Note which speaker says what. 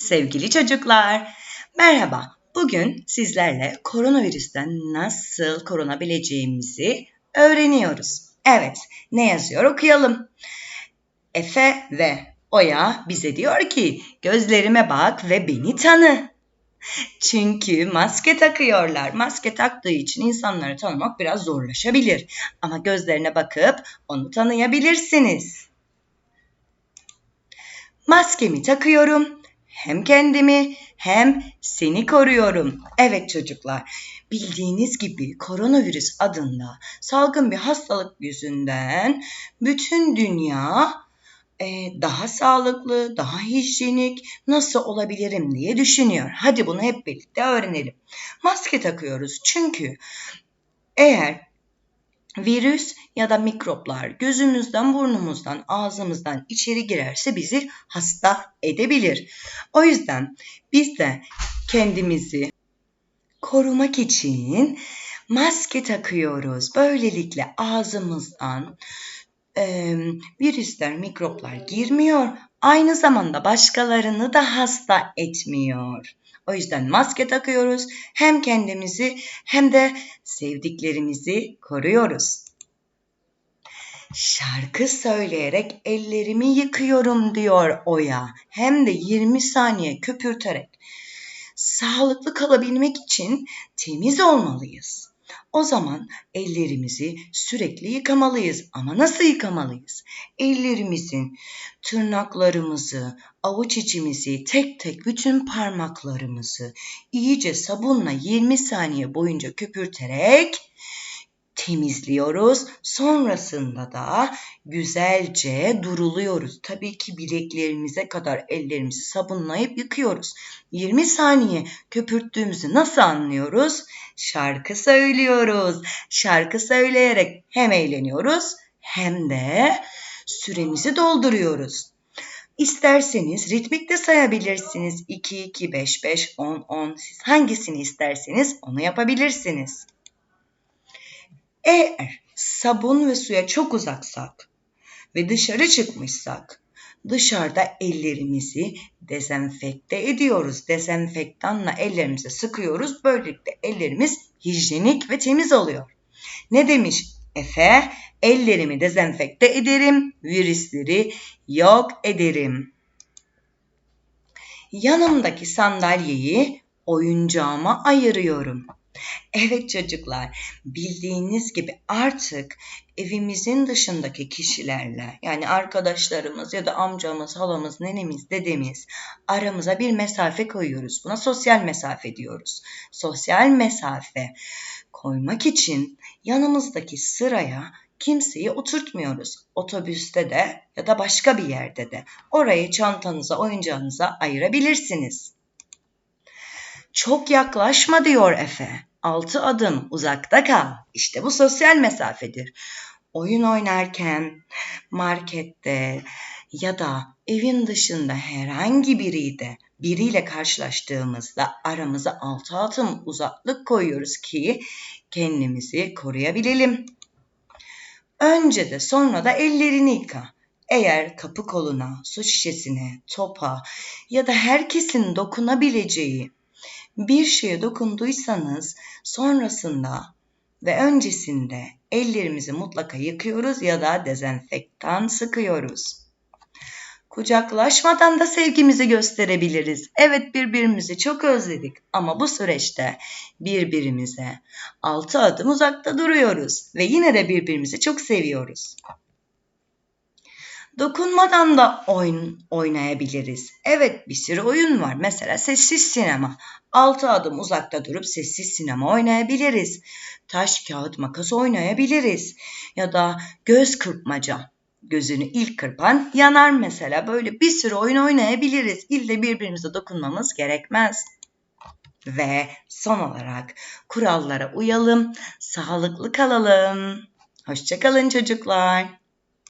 Speaker 1: Sevgili çocuklar, merhaba. Bugün sizlerle koronavirüsten nasıl korunabileceğimizi öğreniyoruz. Evet, ne yazıyor okuyalım. Efe ve Oya bize diyor ki gözlerime bak ve beni tanı. Çünkü maske takıyorlar. Maske taktığı için insanları tanımak biraz zorlaşabilir. Ama gözlerine bakıp onu tanıyabilirsiniz. Maskemi takıyorum. Hem kendimi hem seni koruyorum. Evet çocuklar, bildiğiniz gibi koronavirüs adında salgın bir hastalık yüzünden bütün dünya e, daha sağlıklı, daha hijyenik nasıl olabilirim diye düşünüyor. Hadi bunu hep birlikte öğrenelim. Maske takıyoruz çünkü eğer virüs ya da mikroplar gözümüzden, burnumuzdan, ağzımızdan içeri girerse bizi hasta edebilir. O yüzden biz de kendimizi korumak için maske takıyoruz. Böylelikle ağzımızdan e, virüsler, mikroplar girmiyor. Aynı zamanda başkalarını da hasta etmiyor. O yüzden maske takıyoruz. Hem kendimizi hem de sevdiklerimizi koruyoruz. Şarkı söyleyerek ellerimi yıkıyorum diyor Oya. Hem de 20 saniye köpürterek. Sağlıklı kalabilmek için temiz olmalıyız. O zaman ellerimizi sürekli yıkamalıyız. Ama nasıl yıkamalıyız? Ellerimizin tırnaklarımızı, avuç içimizi, tek tek bütün parmaklarımızı iyice sabunla 20 saniye boyunca köpürterek temizliyoruz. Sonrasında da güzelce duruluyoruz. Tabii ki bileklerimize kadar ellerimizi sabunlayıp yıkıyoruz. 20 saniye köpürttüğümüzü nasıl anlıyoruz? Şarkı söylüyoruz. Şarkı söyleyerek hem eğleniyoruz hem de süremizi dolduruyoruz. İsterseniz ritmik de sayabilirsiniz. 2, 2, 5, 5, 10, 10. Siz hangisini isterseniz onu yapabilirsiniz. Eğer sabun ve suya çok uzaksak ve dışarı çıkmışsak dışarıda ellerimizi dezenfekte ediyoruz. Dezenfektanla ellerimizi sıkıyoruz. Böylelikle ellerimiz hijyenik ve temiz oluyor. Ne demiş Efe? Ellerimi dezenfekte ederim, virüsleri yok ederim. Yanımdaki sandalyeyi oyuncağıma ayırıyorum. Evet çocuklar, bildiğiniz gibi artık evimizin dışındaki kişilerle yani arkadaşlarımız ya da amcamız, halamız, nenemiz, dedemiz aramıza bir mesafe koyuyoruz. Buna sosyal mesafe diyoruz. Sosyal mesafe koymak için yanımızdaki sıraya kimseyi oturtmuyoruz. Otobüste de ya da başka bir yerde de. Orayı çantanıza, oyuncağınıza ayırabilirsiniz. Çok yaklaşma diyor Efe. Altı adım uzakta kal. İşte bu sosyal mesafedir. Oyun oynarken, markette ya da evin dışında herhangi biriyle biriyle karşılaştığımızda aramıza altı adım uzaklık koyuyoruz ki kendimizi koruyabilelim. Önce de sonra da ellerini yıka. Eğer kapı koluna, su şişesine, topa ya da herkesin dokunabileceği bir şeye dokunduysanız sonrasında ve öncesinde ellerimizi mutlaka yıkıyoruz ya da dezenfektan sıkıyoruz. Kucaklaşmadan da sevgimizi gösterebiliriz. Evet birbirimizi çok özledik ama bu süreçte birbirimize altı adım uzakta duruyoruz ve yine de birbirimizi çok seviyoruz. Dokunmadan da oyun oynayabiliriz. Evet bir sürü oyun var. Mesela sessiz sinema. 6 adım uzakta durup sessiz sinema oynayabiliriz. Taş, kağıt, makas oynayabiliriz. Ya da göz kırpmaca. Gözünü ilk kırpan yanar mesela. Böyle bir sürü oyun oynayabiliriz. İlle birbirimize dokunmamız gerekmez. Ve son olarak kurallara uyalım, sağlıklı kalalım. Hoşçakalın çocuklar.